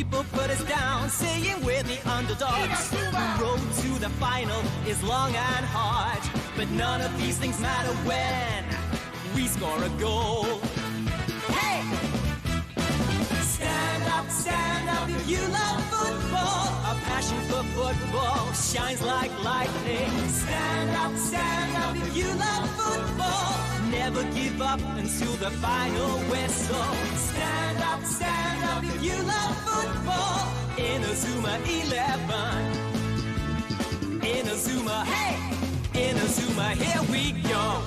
People put us down, saying we're the underdogs. The road to the final is long and hard, but none of these things matter when we score a goal. Hey! Stand up, stand up if you love football. Our passion for football shines like lightning. Stand up, stand up if you love football. Never give up until the final whistle. Stand up, stand up if you love football. In a Zuma 11. In a Zuma, hey! In a Zuma, here we go.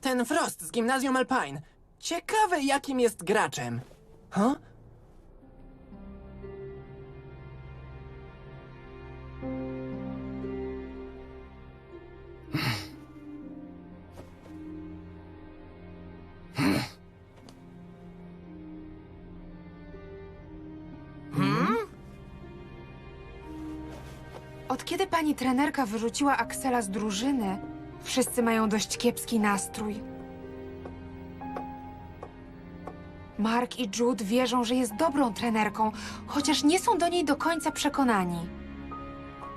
Ten Frost z gimnazjum Alpine. Ciekawe, jakim jest graczem. Huh? Pani trenerka wyrzuciła Aksela z drużyny, wszyscy mają dość kiepski nastrój. Mark i Jude wierzą, że jest dobrą trenerką, chociaż nie są do niej do końca przekonani.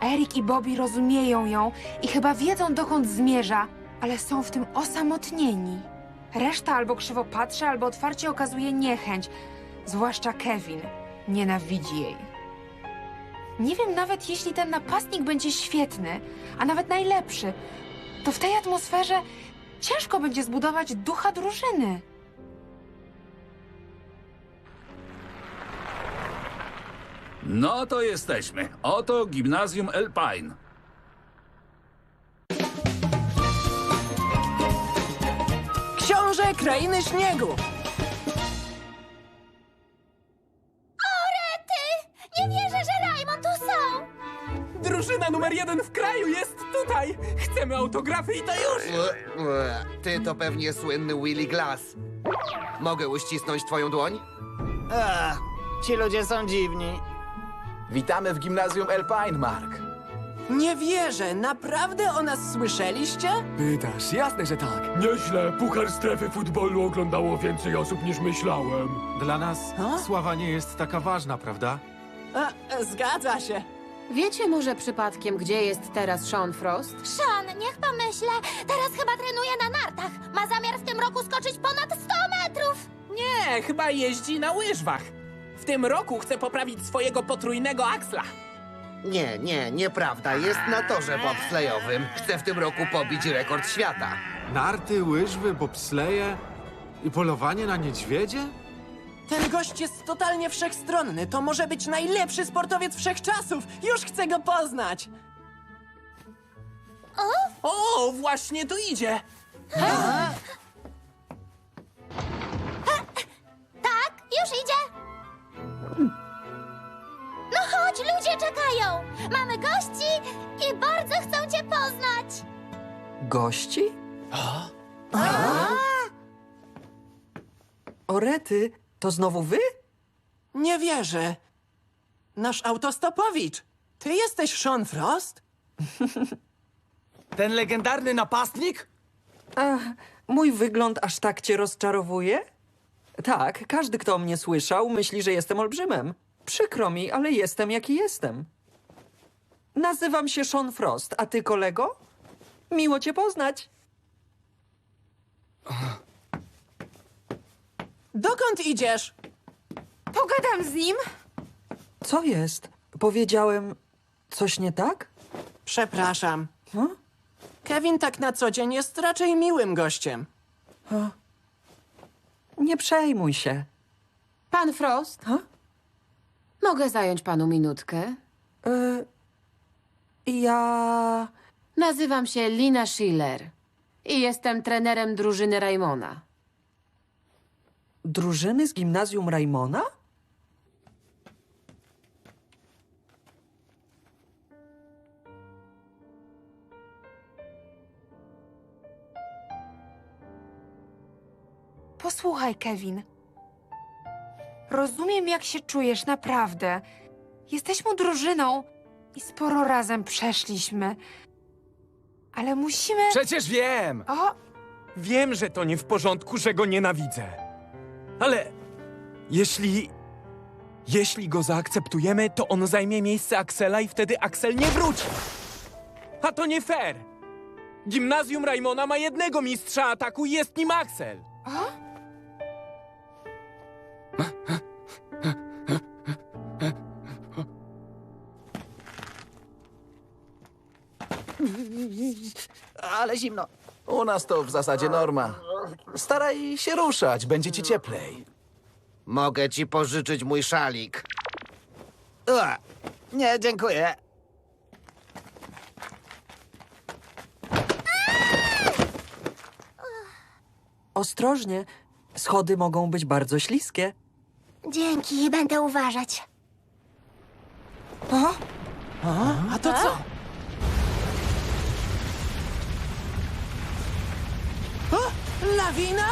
Erik i Bobby rozumieją ją i chyba wiedzą, dokąd zmierza, ale są w tym osamotnieni. Reszta albo krzywo patrzy, albo otwarcie okazuje niechęć, zwłaszcza Kevin. Nienawidzi jej. Nie wiem nawet, jeśli ten napastnik będzie świetny, a nawet najlepszy, to w tej atmosferze ciężko będzie zbudować ducha drużyny. No to jesteśmy. Oto gimnazjum Alpine. Książę Krainy Śniegu! Autografy i to już! Ty to pewnie słynny Willy Glass. Mogę uścisnąć twoją dłoń? A, ci ludzie są dziwni. Witamy w gimnazjum Alpine, Mark. Nie wierzę, naprawdę o nas słyszeliście? Pytasz, jasne, że tak. Nieźle, puchar strefy futbolu oglądało więcej osób niż myślałem. Dla nas A? sława nie jest taka ważna, prawda? A, e, zgadza się. Wiecie może przypadkiem, gdzie jest teraz Sean Frost? Sean, niech pomyślę. Teraz chyba trenuje na nartach. Ma zamiar w tym roku skoczyć ponad 100 metrów. Nie, chyba jeździ na łyżwach. W tym roku chce poprawić swojego potrójnego aksla. Nie, nie, nieprawda. Jest na torze bobslejowym. Chce w tym roku pobić rekord świata. Narty, łyżwy, bobsleje i polowanie na niedźwiedzie? Ten gość jest totalnie wszechstronny. To może być najlepszy sportowiec wszechczasów. Już chcę go poznać. O, właśnie tu idzie. Tak, już idzie. No chodź, ludzie czekają. Mamy gości i bardzo chcą cię poznać. Gości? Orety, to znowu wy? Nie wierzę. Nasz autostopowicz. Ty jesteś Sean Frost? Ten legendarny napastnik? Mój wygląd aż tak cię rozczarowuje? Tak, każdy, kto o mnie słyszał, myśli, że jestem olbrzymem. Przykro mi, ale jestem jaki jestem. Nazywam się Sean Frost, a ty, kolego? Miło cię poznać. Dokąd idziesz? Pogadam z nim. Co jest? Powiedziałem coś nie tak? Przepraszam. Hm? Kevin tak na co dzień jest raczej miłym gościem. Nie przejmuj się. Pan Frost? Ha? Mogę zająć panu minutkę? E, Ja... Nazywam się Lina Schiller i jestem trenerem drużyny Raimona. Drużyny z gimnazjum Raimona? Posłuchaj, Kevin. Rozumiem, jak się czujesz, naprawdę. Jesteśmy drużyną i sporo razem przeszliśmy. Ale musimy. Przecież wiem! O, Wiem, że to nie w porządku, że go nienawidzę. Ale jeśli. Jeśli go zaakceptujemy, to on zajmie miejsce Axela i wtedy Axel nie wróci. A to nie fair! Gimnazjum Raimona ma jednego mistrza ataku i jest nim Axel. Ale zimno. U nas to w zasadzie norma. Staraj się ruszać, będzie ci cieplej. Mogę ci pożyczyć mój szalik. Ua, nie, dziękuję. Ostrożnie. Schody mogą być bardzo śliskie. Dzięki, będę uważać. A to co? O! Lawina?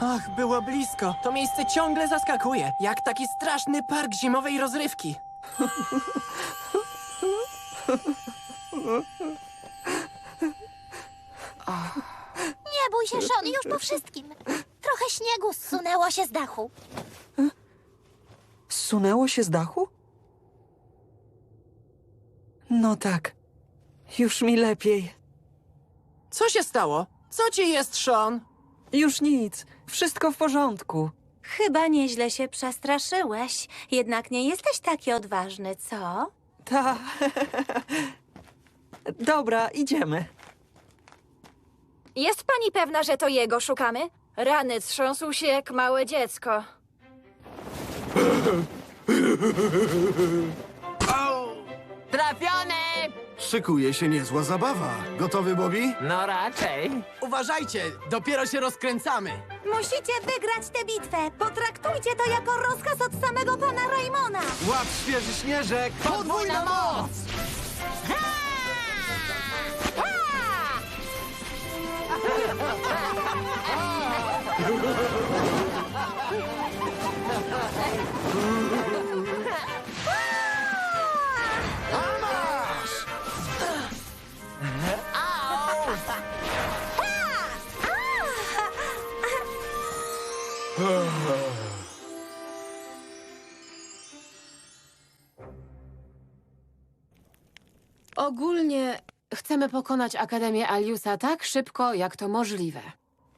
Ach, było blisko. To miejsce ciągle zaskakuje. Jak taki straszny park zimowej rozrywki. Nie bój się, Sean, już po wszystkim. Trochę śniegu zsunęło się z dachu. Zsunęło się z dachu? No tak. Już mi lepiej. Co się stało? Co ci jest, Sean? Już nic. Wszystko w porządku. Chyba nieźle się przestraszyłeś. Jednak nie jesteś taki odważny, co? Ta. Dobra, idziemy. Jest pani pewna, że to jego szukamy? Rany trząsł się jak małe dziecko. Trafiony! Szykuje się niezła zabawa. Gotowy, Bobby? No raczej. Uważajcie, dopiero się rozkręcamy. Musicie wygrać tę bitwę. Potraktujcie to jako rozkaz od samego pana Raymona. Łap świeży śnieżek! Podwójna moc! Ogólnie chcemy pokonać Akademię Aliusa tak szybko, jak to możliwe.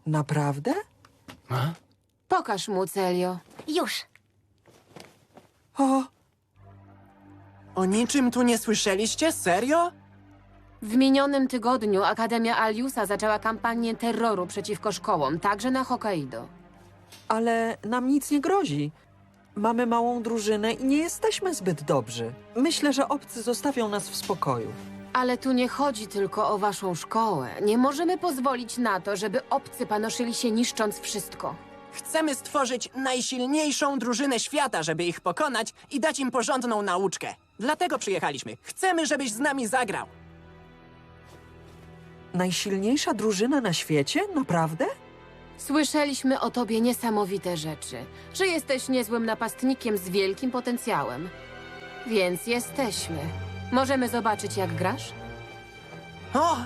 Naprawdę? Pokaż mu, Celio. Już. O, O niczym tu nie słyszeliście? Serio? W minionym tygodniu Akademia Aliusa zaczęła kampanię terroru przeciwko szkołom, także na Hokkaido. ale nam nic nie grozi. Mamy małą drużynę i nie jesteśmy zbyt dobrzy. Myślę, że obcy zostawią nas w spokoju. Ale tu nie chodzi tylko o waszą szkołę. Nie możemy pozwolić na to, żeby obcy panoszyli się niszcząc wszystko. Chcemy stworzyć najsilniejszą drużynę świata, żeby ich pokonać i dać im porządną nauczkę. Dlatego przyjechaliśmy. Chcemy, żebyś z nami zagrał. Najsilniejsza drużyna na świecie? Naprawdę? Słyszeliśmy o tobie niesamowite rzeczy, że jesteś niezłym napastnikiem z wielkim potencjałem. Więc jesteśmy. Możemy zobaczyć, jak grasz? O!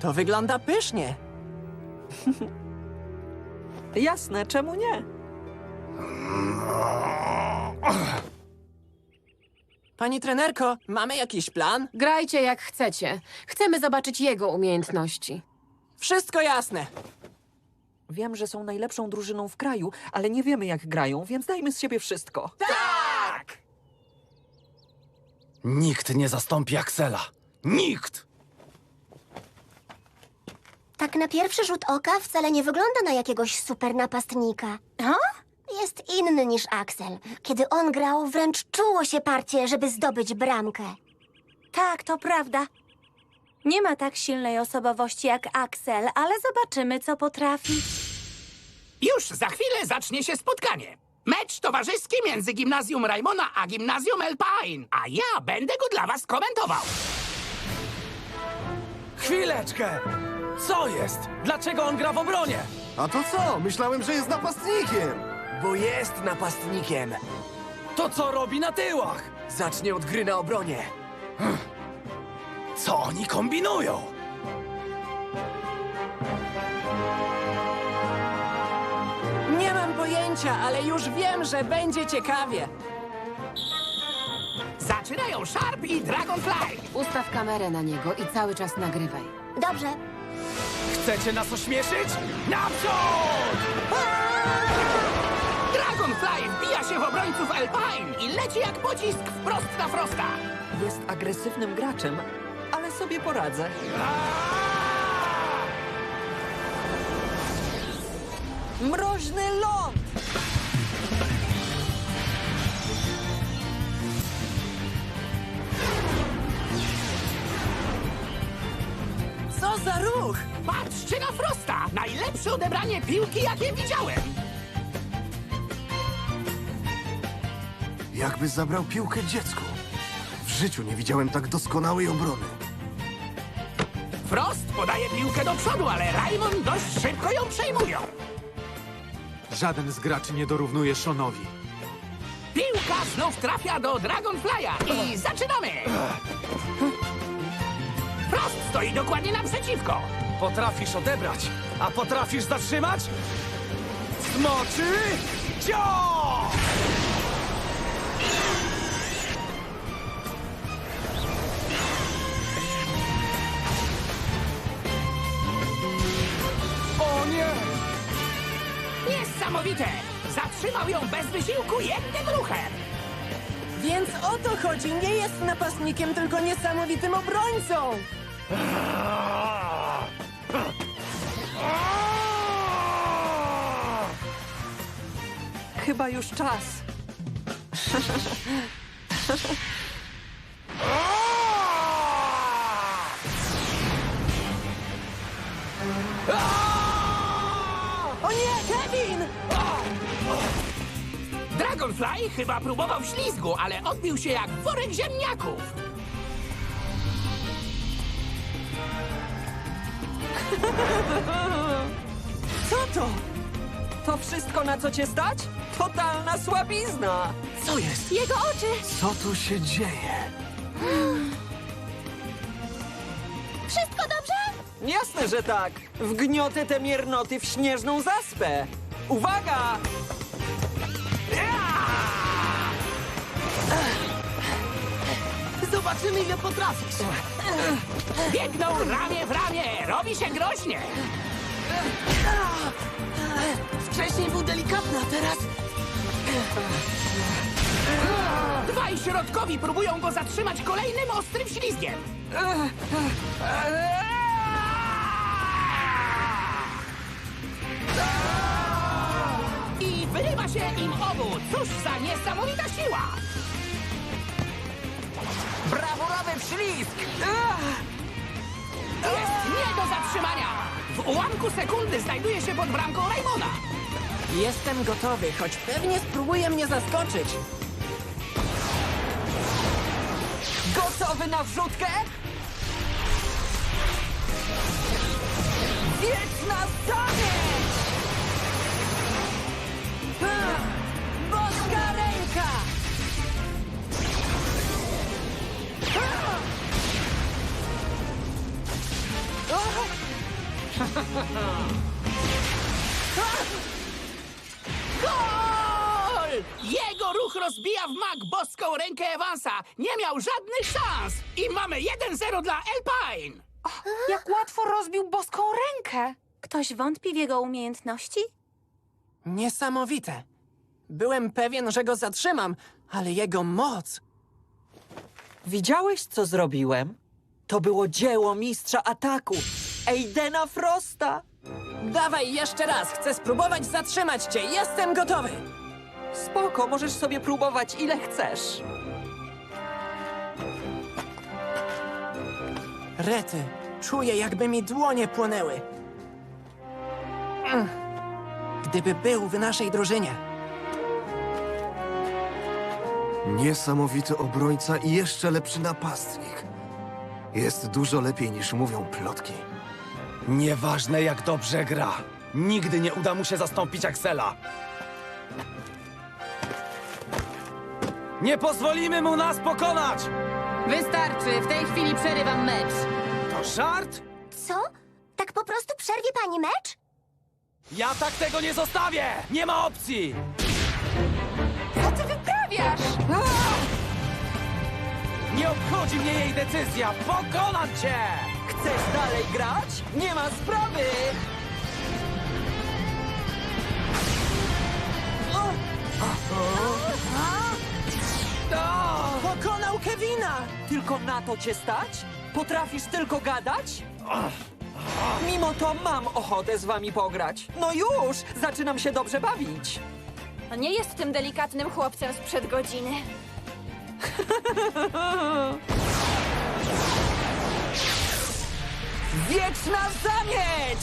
To wygląda pysznie. Jasne, czemu nie? Pani trenerko, mamy jakiś plan? Grajcie jak chcecie. Chcemy zobaczyć jego umiejętności. Wszystko jasne. Wiem, że są najlepszą drużyną w kraju, ale nie wiemy, jak grają, więc dajmy z siebie wszystko. Tak! Nikt nie zastąpi Axela. Nikt! Tak na pierwszy rzut oka wcale nie wygląda na jakiegoś super napastnika. Jest inny niż Axel. Kiedy on grał, wręcz czuło się parcie, żeby zdobyć bramkę. Tak, to prawda. Nie ma tak silnej osobowości jak Axel, ale zobaczymy, co potrafi. Już za chwilę zacznie się spotkanie. Mecz towarzyski między gimnazjum Raimona a gimnazjum El Pain, a ja będę go dla was komentował. Chwileczkę! Co jest? Dlaczego on gra w obronie? A to co? Myślałem, że jest napastnikiem. Bo jest napastnikiem. To co robi na tyłach? Zacznie od gry na obronie. Hm. Co oni kombinują? Pojęcia, ale już wiem, że będzie ciekawie. Zaczynają Sharp i Dragonfly. Ustaw kamerę na niego i cały czas nagrywaj. Dobrze. Chcecie nas ośmieszyć? Naprzód! Dragonfly wbija się w obrońców El Pain i leci jak pocisk wprost na Frosta. Jest agresywnym graczem, ale sobie poradzę. Mroźny ląd! Co za ruch! Patrzcie na Frosta! Najlepsze odebranie piłki, jakie widziałem. Jakby zabrał piłkę dziecku. W życiu nie widziałem tak doskonałej obrony. Frost podaje piłkę do przodu, ale Raimon dość szybko ją przejmują. Żaden z graczy nie dorównuje Seanowi. Piłka znów trafia do Dragonfly'a i zaczynamy! Stoi dokładnie naprzeciwko. Potrafisz odebrać, a potrafisz zatrzymać? Smoczy cios! O nie! Niesamowite! Zatrzymał ją bez wysiłku jednym ruchem. Więc o to chodzi. Nie jest napastnikiem, tylko niesamowitym obrońcą. Chyba już czas. O nie, Kevin! Dragonfly chyba próbował ślizgu, ale odbił się jak worek ziemniaków. Co to? To wszystko, na co cię stać? Totalna słabizna! Co jest? Jego oczy! Co tu się dzieje? Wszystko dobrze? Jasne, że tak. Wgniotę te miernoty w śnieżną zaspę. Uwaga! Zobaczymy, ile potrafisz. Biegną ramię w ramię, robi się groźnie. Wcześniej był delikatny, a teraz... Dwaj środkowi próbują go zatrzymać kolejnym ostrym ślizgiem. I wyrywa się im obu. Cóż za niesamowita siła! Wślizg! Jest nie do zatrzymania! W ułamku sekundy znajduje się pod bramką Raymona. Jestem gotowy, choć pewnie spróbuje mnie zaskoczyć. Gotowy na wrzutkę? Wieczna zamieć! Gol! Jego ruch rozbija w mak boską rękę Evansa. Nie miał żadnych szans. I mamy 1-0 dla Alpine. Jak łatwo rozbił boską rękę! Ktoś wątpi w jego umiejętności? Niesamowite. Byłem pewien, że go zatrzymam, ale jego moc. Widziałeś, co zrobiłem? To było dzieło mistrza ataku. Aidena Frosta! Dawaj jeszcze raz, chcę spróbować zatrzymać cię. Jestem gotowy. Spoko, możesz sobie próbować ile chcesz. Rety, czuję jakby mi dłonie płonęły. Mm. Gdyby był w naszej drużynie. Niesamowity obrońca i jeszcze lepszy napastnik. Jest dużo lepiej niż mówią plotki. Nieważne jak dobrze gra. Nigdy nie uda mu się zastąpić Axela. Nie pozwolimy mu nas pokonać! Wystarczy, w tej chwili przerywam mecz. To żart? Co? Tak po prostu przerwie pani mecz? Ja tak tego nie zostawię! Nie ma opcji! Co ty wyprawiasz? Nie obchodzi mnie jej decyzja! Pokonam cię! Chcesz dalej grać? Nie ma sprawy! Pokonał Kevina! Tylko na to cię stać? Potrafisz tylko gadać? Mimo to mam ochotę z wami pograć. No już! Zaczynam się dobrze bawić. Nie jest tym delikatnym chłopcem sprzed godziny. Wieczna zamieć!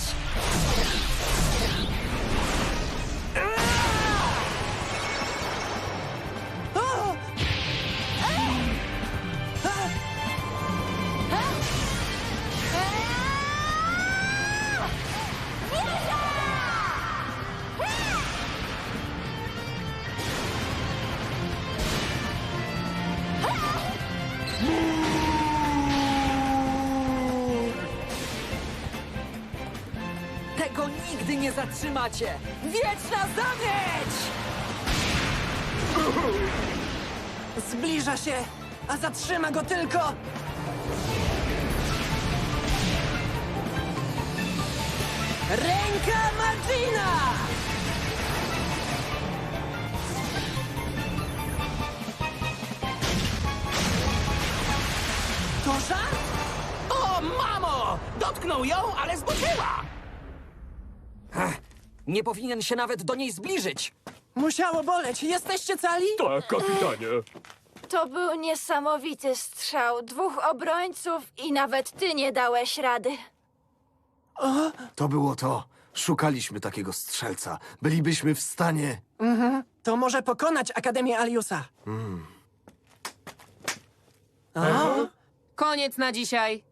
Zatrzymacie! Wieczna zamieć! Zbliża się, a zatrzyma go tylko... Ręka Martina! To żart? O, mamo! Dotknął ją, ale zboczyła! Nie powinien się nawet do niej zbliżyć. Musiało boleć. Jesteście cali? Tak, kapitanie. To był niesamowity strzał. Dwóch obrońców i nawet ty nie dałeś rady. To było to. Szukaliśmy takiego strzelca. Bylibyśmy w stanie. Mhm. To może pokonać Akademię Aliusa. Mm. O, Koniec na dzisiaj.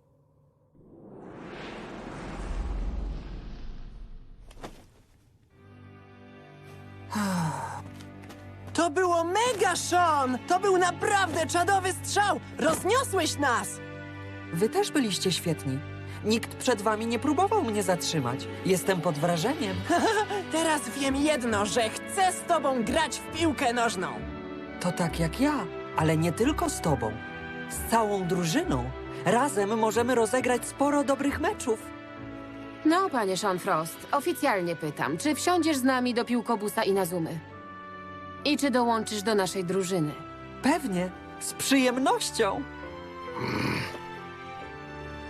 to było mega, Sean! To był naprawdę czadowy strzał! Rozniosłeś nas! Wy też byliście świetni. Nikt przed wami nie próbował mnie zatrzymać. Jestem pod wrażeniem. Teraz wiem jedno, że chcę z tobą grać w piłkę nożną. To tak jak ja, ale nie tylko z tobą. Z całą drużyną. Razem możemy rozegrać sporo dobrych meczów. No, panie Sean Frost, oficjalnie pytam, czy wsiądziesz z nami do piłkobusa i na zoomy? I czy dołączysz do naszej drużyny? Pewnie, z przyjemnością.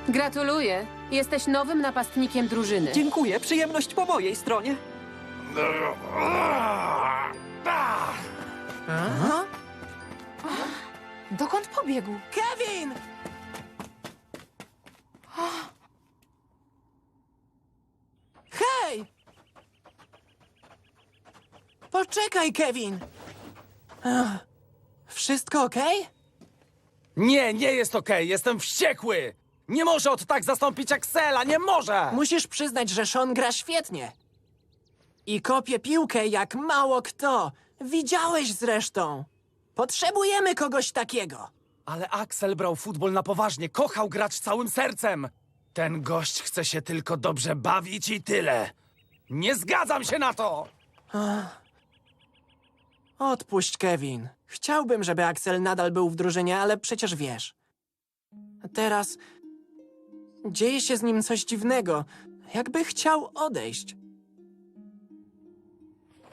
Gratuluję. Jesteś nowym napastnikiem drużyny. Dziękuję, przyjemność po mojej stronie. Aha. Dokąd pobiegł? Kevin! Poczekaj, Kevin! Ach, Wszystko okej? Nie, nie jest okej, jestem wściekły! Nie może od tak zastąpić Axela, nie może! Musisz przyznać, że Sean gra świetnie. I kopie piłkę jak mało kto. Widziałeś zresztą. Potrzebujemy kogoś takiego. Ale Axel brał futbol na poważnie, kochał grać całym sercem. Ten gość chce się tylko dobrze bawić i tyle. Nie zgadzam się na to! Ach. Odpuść, Kevin. Chciałbym, żeby Axel nadal był w drużynie, ale przecież wiesz. A Teraz dzieje się z nim coś dziwnego. Jakby chciał odejść.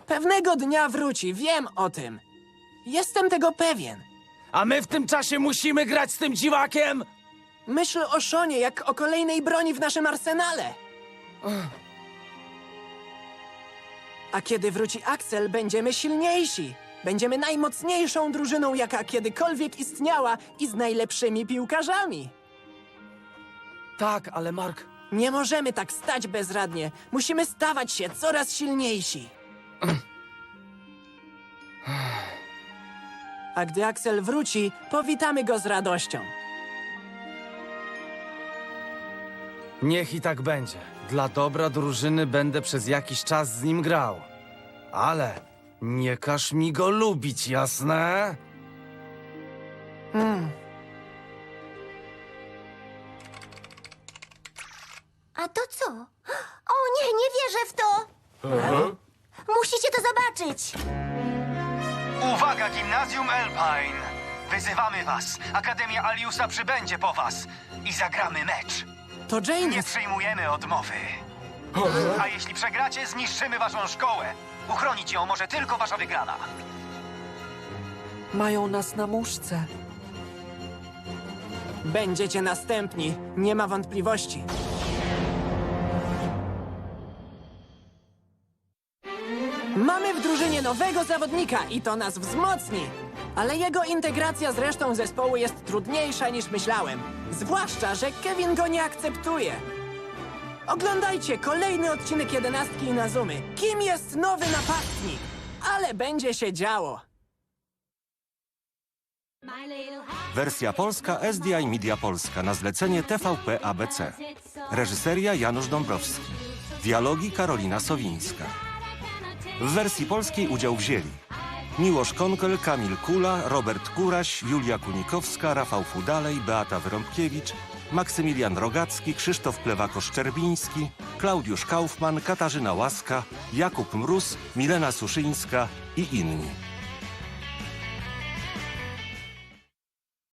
Pewnego dnia wróci, wiem o tym. Jestem tego pewien. A my w tym czasie musimy grać z tym dziwakiem? Myśl o Szonie jak o kolejnej broni w naszym arsenale. A kiedy wróci Axel, będziemy silniejsi. Będziemy najmocniejszą drużyną, jaka kiedykolwiek istniała i z najlepszymi piłkarzami. Tak, ale Mark... Nie możemy tak stać bezradnie. Musimy stawać się coraz silniejsi. A gdy Axel wróci, powitamy go z radością. Niech i tak będzie. Dla dobra drużyny będę przez jakiś czas z nim grał. Ale nie każ mi go lubić, jasne? Hmm. A to co? O nie, nie wierzę w to! Musicie to zobaczyć! Uwaga, Gimnazjum Alpine! Wyzywamy was! Akademia Aliusa przybędzie po was i zagramy mecz. To James! Nie przyjmujemy odmowy. A jeśli przegracie, zniszczymy waszą szkołę. Uchronić ją może tylko wasza wygrana. Mają nas na muszce. Będziecie następni, nie ma wątpliwości. Mamy w drużynie nowego zawodnika i to nas wzmocni. Ale jego integracja z resztą zespołu jest trudniejsza niż myślałem. Zwłaszcza, że Kevin go nie akceptuje. Oglądajcie kolejny odcinek jedenastki Inazumy. Kim jest nowy napastnik? Ale będzie się działo. Wersja polska SDI Media Polska na zlecenie TVP ABC. Reżyseria Janusz Dąbrowski. Dialogi Karolina Sowińska. W wersji polskiej udział wzięli Miłosz Konkel, Kamil Kula, Robert Kuraś, Julia Kunikowska, Rafał Fudalej, Beata Wyrąbkiewicz, Maksymilian Rogacki, Krzysztof Plewako-Szczerbiński, Klaudiusz Kaufman, Katarzyna Łaska, Jakub Mróz, Milena Suszyńska i inni.